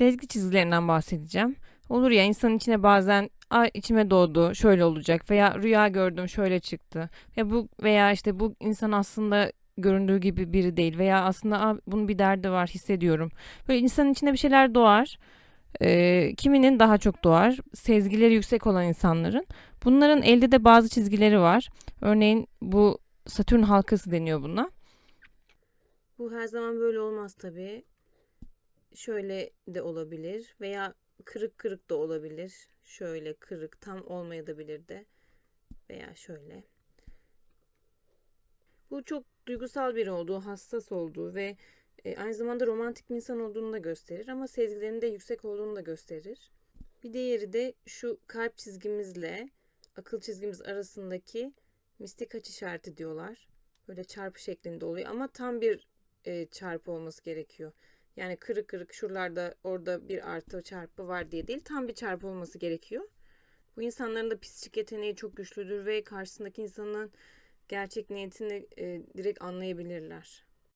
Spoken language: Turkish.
Sezgi çizgilerinden bahsedeceğim. Olur ya insanın içine bazen Ay içime doğdu şöyle olacak veya rüya gördüm şöyle çıktı. Ya bu veya işte bu insan aslında göründüğü gibi biri değil veya aslında "Aa, bunun bir derdi var hissediyorum. Böyle insanın içine bir şeyler doğar. Ee, kiminin daha çok doğar. Sezgileri yüksek olan insanların. Bunların elde de bazı çizgileri var. Örneğin bu Satürn halkası deniyor buna. Bu her zaman böyle olmaz tabii. Şöyle de olabilir veya kırık kırık da olabilir. Şöyle kırık tam olmayabilir de veya şöyle. Bu çok duygusal biri olduğu, hassas olduğu ve e, aynı zamanda romantik bir insan olduğunu da gösterir ama sezgilerinin de yüksek olduğunu da gösterir. Bir diğeri de şu kalp çizgimizle akıl çizgimiz arasındaki mistik açı işareti diyorlar. Böyle çarpı şeklinde oluyor ama tam bir e, çarpı olması gerekiyor. Yani kırık kırık şuralarda orada bir artı çarpı var diye değil tam bir çarpı olması gerekiyor. Bu insanların da psikik yeteneği çok güçlüdür ve karşısındaki insanın gerçek niyetini e, direkt anlayabilirler.